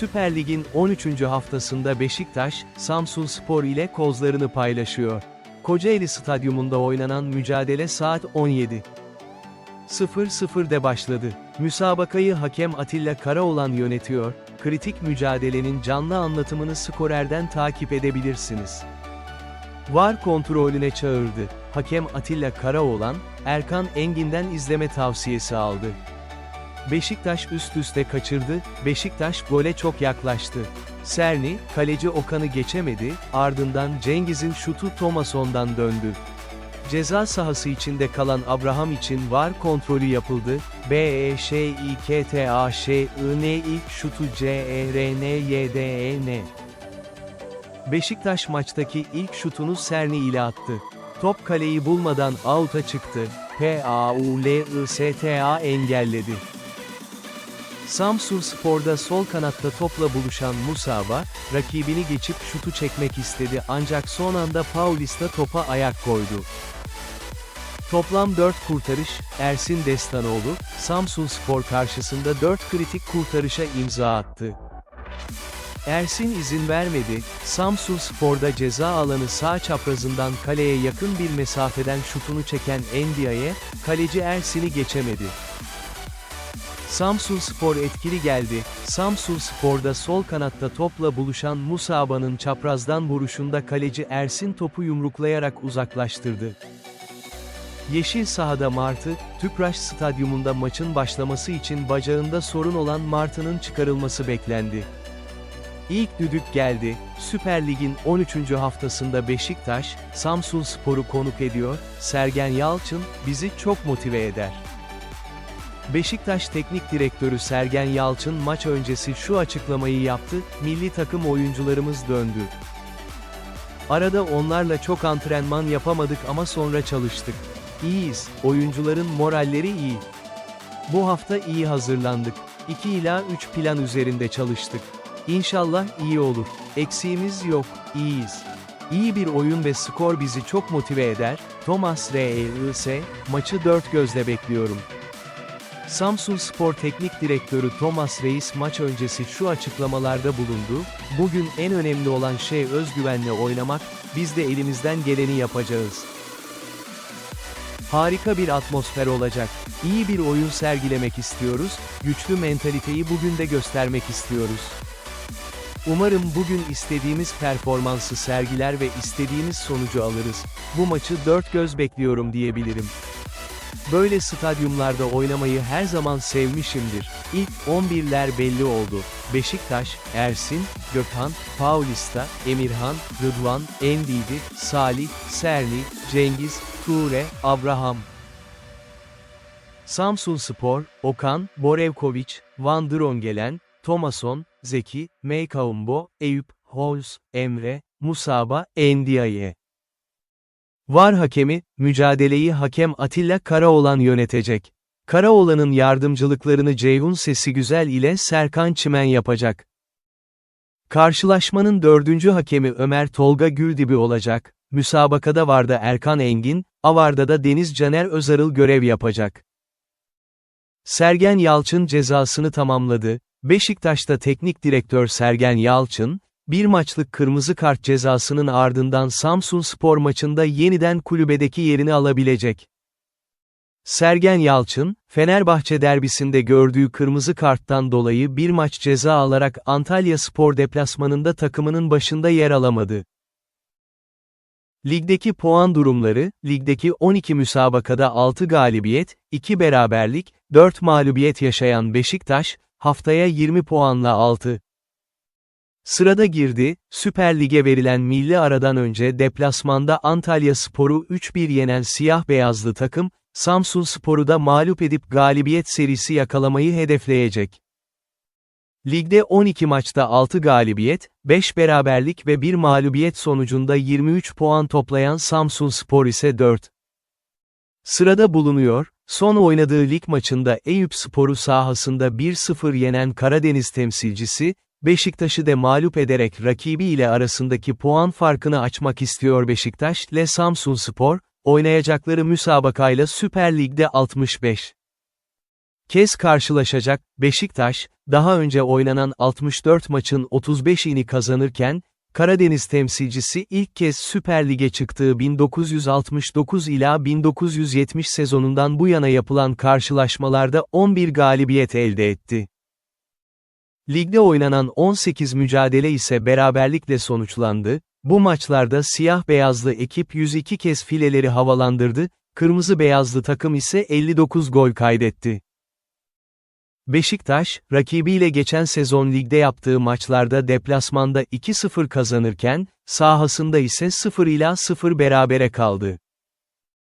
Süper Lig'in 13. haftasında Beşiktaş, Samsun Spor ile kozlarını paylaşıyor. Kocaeli Stadyumunda oynanan mücadele saat 17. 0-0'de başladı. Müsabakayı hakem Atilla Karaoğlan yönetiyor, kritik mücadelenin canlı anlatımını skorerden takip edebilirsiniz. VAR kontrolüne çağırdı. Hakem Atilla Karaoğlan, Erkan Engin'den izleme tavsiyesi aldı. Beşiktaş üst üste kaçırdı, Beşiktaş gole çok yaklaştı. Serni, kaleci Okan'ı geçemedi, ardından Cengiz'in şutu Thomason'dan döndü. Ceza sahası içinde kalan Abraham için VAR kontrolü yapıldı. B E Ş İ K T A Ş I N ilk şutu C E R N Y D E N. Beşiktaş maçtaki ilk şutunu Serni ile attı. Top kaleyi bulmadan out'a çıktı. P A U L I S T A engelledi. Samsun Spor'da sol kanatta topla buluşan Musaba, rakibini geçip şutu çekmek istedi ancak son anda Paulista topa ayak koydu. Toplam 4 kurtarış, Ersin Destanoğlu, Samsun Spor karşısında 4 kritik kurtarışa imza attı. Ersin izin vermedi, Samsun Spor'da ceza alanı sağ çaprazından kaleye yakın bir mesafeden şutunu çeken Endia'ya, kaleci Ersin'i geçemedi. Samsun Spor etkili geldi, Samsun Spor'da sol kanatta topla buluşan Musaba'nın çaprazdan vuruşunda kaleci Ersin topu yumruklayarak uzaklaştırdı. Yeşil sahada Martı, Tüpraş Stadyumunda maçın başlaması için bacağında sorun olan Martı'nın çıkarılması beklendi. İlk düdük geldi, Süper Lig'in 13. haftasında Beşiktaş, Samsun Spor'u konuk ediyor, Sergen Yalçın, bizi çok motive eder. Beşiktaş Teknik Direktörü Sergen Yalçın maç öncesi şu açıklamayı yaptı, milli takım oyuncularımız döndü. Arada onlarla çok antrenman yapamadık ama sonra çalıştık. İyiyiz, oyuncuların moralleri iyi. Bu hafta iyi hazırlandık. 2 ila 3 plan üzerinde çalıştık. İnşallah iyi olur. Eksiğimiz yok, iyiyiz. İyi bir oyun ve skor bizi çok motive eder. Thomas R.E.I.S. maçı dört gözle bekliyorum. Samsun Spor Teknik Direktörü Thomas Reis maç öncesi şu açıklamalarda bulundu, bugün en önemli olan şey özgüvenle oynamak, biz de elimizden geleni yapacağız. Harika bir atmosfer olacak. İyi bir oyun sergilemek istiyoruz, güçlü mentaliteyi bugün de göstermek istiyoruz. Umarım bugün istediğimiz performansı sergiler ve istediğimiz sonucu alırız. Bu maçı dört göz bekliyorum diyebilirim. Böyle stadyumlarda oynamayı her zaman sevmişimdir. İlk 11'ler belli oldu. Beşiktaş, Ersin, Gökhan, Paulista, Emirhan, Rıdvan, Endidi, Salih, Serni, Cengiz, Ture, Abraham. Samsun Spor, Okan, Borevkoviç, Van Drongelen, Thomason, Zeki, Meykaumbo, Eyüp, Holz, Emre, Musaba, Endiaye. VAR hakemi, mücadeleyi hakem Atilla Karaoğlan yönetecek. Karaoğlan'ın yardımcılıklarını Ceyhun Sesi Güzel ile Serkan Çimen yapacak. Karşılaşmanın dördüncü hakemi Ömer Tolga Güldibi olacak, müsabakada Varda Erkan Engin, Avar'da da Deniz Caner Özarıl görev yapacak. Sergen Yalçın cezasını tamamladı, Beşiktaş'ta teknik direktör Sergen Yalçın, bir maçlık kırmızı kart cezasının ardından Samsun Spor maçında yeniden kulübedeki yerini alabilecek. Sergen Yalçın, Fenerbahçe derbisinde gördüğü kırmızı karttan dolayı bir maç ceza alarak Antalya Spor deplasmanında takımının başında yer alamadı. Ligdeki puan durumları, ligdeki 12 müsabakada 6 galibiyet, 2 beraberlik, 4 mağlubiyet yaşayan Beşiktaş, haftaya 20 puanla 6. Sırada girdi, Süper Lig'e verilen milli aradan önce deplasmanda Antalya Sporu 3-1 yenen siyah beyazlı takım, Samsun Sporu da mağlup edip galibiyet serisi yakalamayı hedefleyecek. Ligde 12 maçta 6 galibiyet, 5 beraberlik ve 1 mağlubiyet sonucunda 23 puan toplayan Samsun Spor ise 4. Sırada bulunuyor, son oynadığı lig maçında Eyüp Sporu sahasında 1-0 yenen Karadeniz temsilcisi, Beşiktaş'ı da mağlup ederek rakibi ile arasındaki puan farkını açmak istiyor Beşiktaş ile Samsun Spor, oynayacakları müsabakayla Süper Lig'de 65. kez karşılaşacak, Beşiktaş, daha önce oynanan 64 maçın 35'ini kazanırken, Karadeniz temsilcisi ilk kez Süper Lig'e çıktığı 1969 ila 1970 sezonundan bu yana yapılan karşılaşmalarda 11 galibiyet elde etti. Ligde oynanan 18 mücadele ise beraberlikle sonuçlandı, bu maçlarda siyah-beyazlı ekip 102 kez fileleri havalandırdı, kırmızı-beyazlı takım ise 59 gol kaydetti. Beşiktaş, rakibiyle geçen sezon ligde yaptığı maçlarda deplasmanda 2-0 kazanırken, sahasında ise 0 ila 0 berabere kaldı.